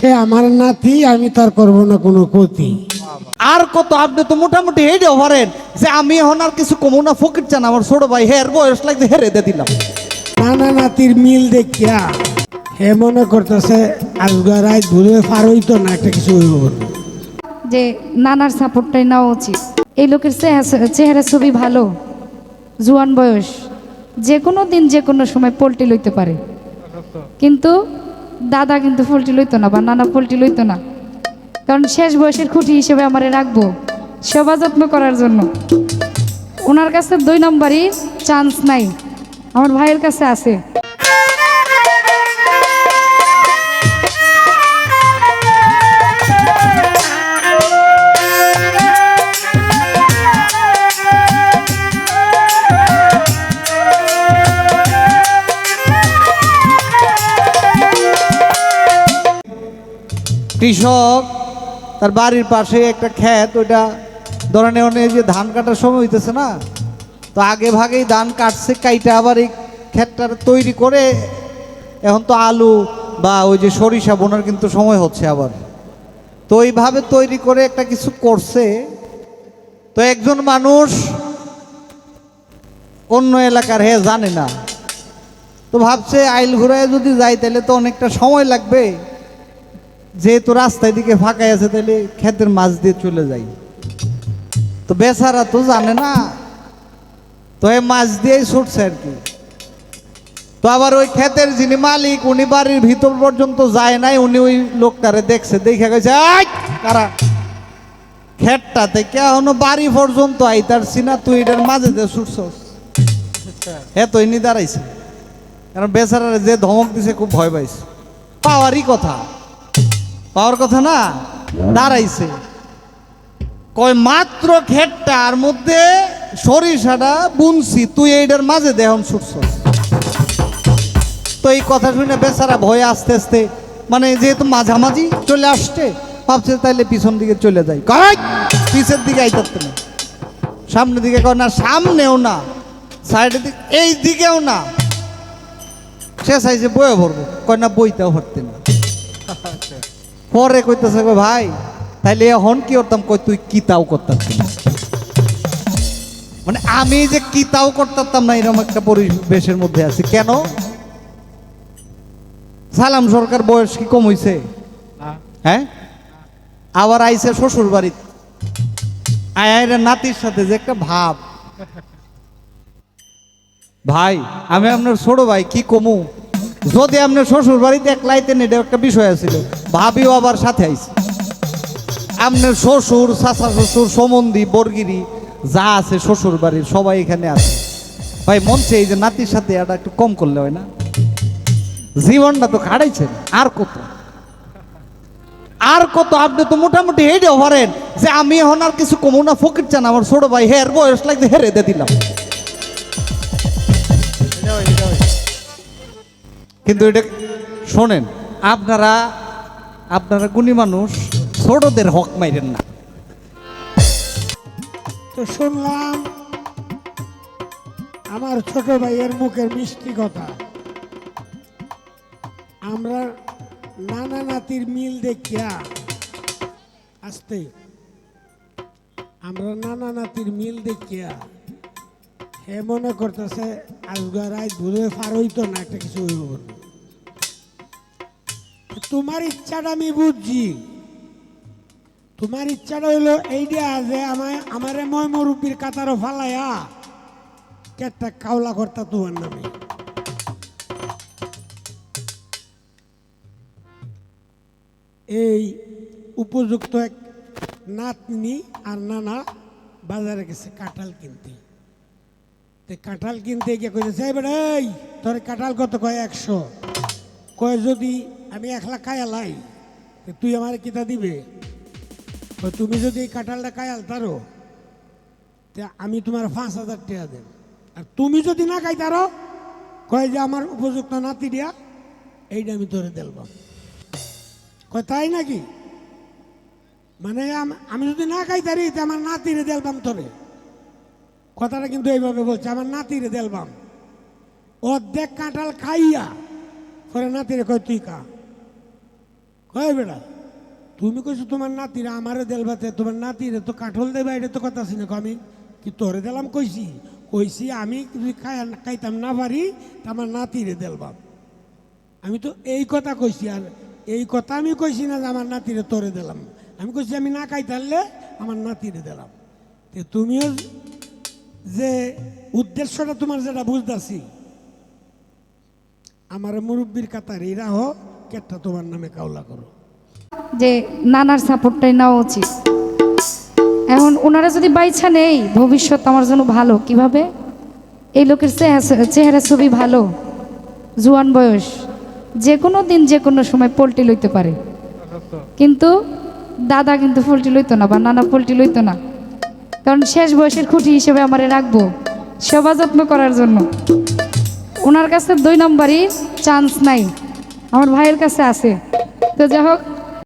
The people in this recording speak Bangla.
সে আমার নাতি আমি তার করব না কোনো ক্ষতি। আর কত আপনি তো মোটামুটি হেডেও পারেন যে আমি এখন আর কিছু কমু না ফকির চান আমার ছোট ভাই হের বয়স লাগছে হেরে দিয়ে দিলাম। নানা নাতির মিল দেখিয়া হে মনে করতেছে আজগা রাত ঘুরে পার হইতো না একটা কিছু হইব যে নানার সাপোর্টটাই নেওয়া উচিত। এই লোকের চেহারা- চেহারা ছবি ভালো জুয়ান বয়স। যে কোনো দিন যে কোনো সময় পোলট্রি লইতে পারে। কিন্তু দাদা কিন্তু পোলট্রি লইতো না বা নানা পোলট্রি লইতো না। কারণ শেষ বয়সের খুঁটি হিসেবে আমারে রাখব সেবা যত্ন করার জন্য। ওনার কাছে দুই নম্বরই চান্স নাই। আমার ভাইয়ের কাছে আছে। কৃষক, তার বাড়ির পাশে একটা ক্ষেত, ওইটা ধরে নেওয়া নিয়ে যে ধান কাটার সময় হইতেছে না, তো আগে ভাগেই ধান কাটছে, কাইটা আবার এই ক্ষেতটা তৈরি করে এখন তো আলু বা ওই যে সরিষা বোনার কিন্তু সময় হচ্ছে আবার। তো এইভাবে তৈরি করে একটা কিছু করছে, তো একজন মানুষ অন্য এলাকার হে জানে না। তো ভাবছে আইল ঘুরায় যদি যাই তাহলে তো অনেকটা সময় লাগবে। যেহেতু রাস্তায় দিকে ফাঁকাই আছে তাহলে ক্ষেতের মাছ দিয়ে চলে যাই। তো বেচারা তো জানে না। তো এই মাছ দিয়েই ছুটছে আর কি। তো আবার ওই ক্ষেতের যিনি মালিক উনি বাড়ির ভিতর পর্যন্ত যায় নাই উনি ওই লোকটারে দেখছে দেখে গেছে "আই, কারা ক্ষেতটা থেকে বাড়ি পর্যন্ত আইতার সিনা তুই এটার মাঝে দিয়ে ছুটছস। হ্যাঁ তো ইনি দাঁড়াইছে। কারণ বেচারারে যে ধমক দিছে খুব ভয় পাইছে। পাওয়ারই কথা। পাওয়ার কথা না? দাঁড়াইছে। কয়, মাত্র খেটটার মধ্যে সরিষাটা বুনছি। তুই এইটার মাঝে দেহন ছুটছস তো এই কথা শুনে বেচারা ভয়ে আস্তে আস্তে মানে যেহেতু মাঝামাঝি চলে আসছে, ভাবছে তাইলে পিছন দিকে চলে যাই। কয়, পিছের দিকে আইতাতে না। সামনের দিকে কয়, না, সামনেও না, সাইডের দিকে, এই দিকেও না। সে চাইছে বয়ে ভরবো কয়, না, বইতেও ভরতে না। পরে কইতেছে কই ভাই তাইলে এখন কি করতাম? কই তুই কি তাও করতাম মানে আমি যে কি তাও করতাম না এরকম একটা পরিবেশের মধ্যে আছি। কেন? সালাম সরকার বয়স কি কম হইছে? হ্যাঁ? আবার আইসে শ্বশুর বাড়িতে আয়ের নাতির সাথে যে একটা ভাব। ভাই আমি আপনার ছোট ভাই কি কমু? যদি আপনার শ্বশুর বাড়িতে একলাইতেন এটা একটা বিষয় আছিল ভাবিও আবার সাথে আইছে। আপনার শ্বশুর, চাচা শ্বশুর, সমন্ধি, বর্গিরি, যা আছে শ্বশুর বাড়ির সবাই এখানে আছে। ভাই মনছে এই যে নাতির সাথে এটা একটু কম করলে হয় না? জীবনটা তো কাটাইছেন আর কত? আর কত? আপনি তো মোটামুটি হেডেও পারেন যে আমি এখন আর কিছু কমু না, ফকির চান, আমার ছোট ভাই হের বয়স লাগছে, হেরে দিয়ে দিলাম। কিন্তু এটা শোনেন, আপনারা আপনারা গুণী মানুষ, ছোটদের হক মাইরেন না। তো শুনলাম, আমার ছোট ভাইয়ের মুখের মিষ্টি কথা। আমরা নানা নাতির মিল দেখিয়া আসতে, আমরা নানা নাতির মিল দেখিয়া হে মনে করতেছে, আজগা রাত ঘুরে পার হইতো না একটা কিছু হইব তোমার ইচ্ছাটা আমি বুঝছি। তোমার ইচ্ছাটা হইল এইটা যে আমায়, আমারে ময় মুরব্বীর কাতারও ফালাইয়া কেটটা কাউলা কর্তা তোমার নামে। এই উপযুক্ত এক নাতনি আর নানা বাজারে গেছে কাঁঠাল কিনতে। তে কাঁঠাল কিনতে গিয়ে কইছে বেটা এই, তোর কাঁঠাল কত? কয়, একশো। কয়, যদি আমি একলা কায়ালাই তুই আমার কিতা দিবে? তুমি যদি এই কাঁঠালটা কায়াল তারো, তে আমি তোমার পাঁচ হাজার টাকা দেব। আর তুমি যদি না খাই তারো, কয় যে আমার উপযুক্ত নাতি দিয়া, এইটা আমি তোরে দেলবাম কয়, তাই নাকি? মানে আম- যদি না খাই তারি, তে আমার নাতিরে দেলবাম তোরে। কথাটা কিন্তু এইভাবে বলছে, আমার নাতিরে দেলবাম অর্ধেক কাঁঠাল খাইয়া, পরে নাতিরে কয়, তুই কা কয় বেড়া তুমি কইছো তোমার নাতিরা আমারে দেলবাতে তোমার নাতিরে তো কাঠল দেবা, এটা তো কথা শুনে আমি কি তোরে দিলাম কইছি? কইছি, আমি খাইতাম না পারি, তা আমার নাতিরে দেলবাম আমি তো এই কথা কইছি, আর এই কথা আমি কইছি না যে আমার নাতিরে তোরে দিলাম। আমি কইছি, আমি না খাইতারলে আমার নাতিরে দিলাম। তুমিও যে উদ্দেশ্যটা তোমার যেটা বুঝতেছি, আমার মুরব্বীর কাতার এরা হো, কেটটা তোমার নামে কাউলা করো। যে নানার সাপোর্টটাই নেওয়া উচিত। এখন ওনারা যদি বাইছা নেই ভবিষ্যৎ আমার জন্য ভালো, কীভাবে? এই লোকের চেহারা- ছবি ভালো, জুয়ান বয়স যে কোনো দিন যে কোনো সময় পোলট্রি লইতে পারে। কিন্তু দাদা কিন্তু পোলট্রি লইতো না বা নানা পোলট্রি লইতো না। কারণ শেষ বয়সের খুঁটি হিসেবে আমারে রাখব। সেবা যত্ন করার জন্য। ওনার কাছে দুই নম্বরই চান্স নাই। আমার ভাইয়ের কাছে আছে। তো যাই হোক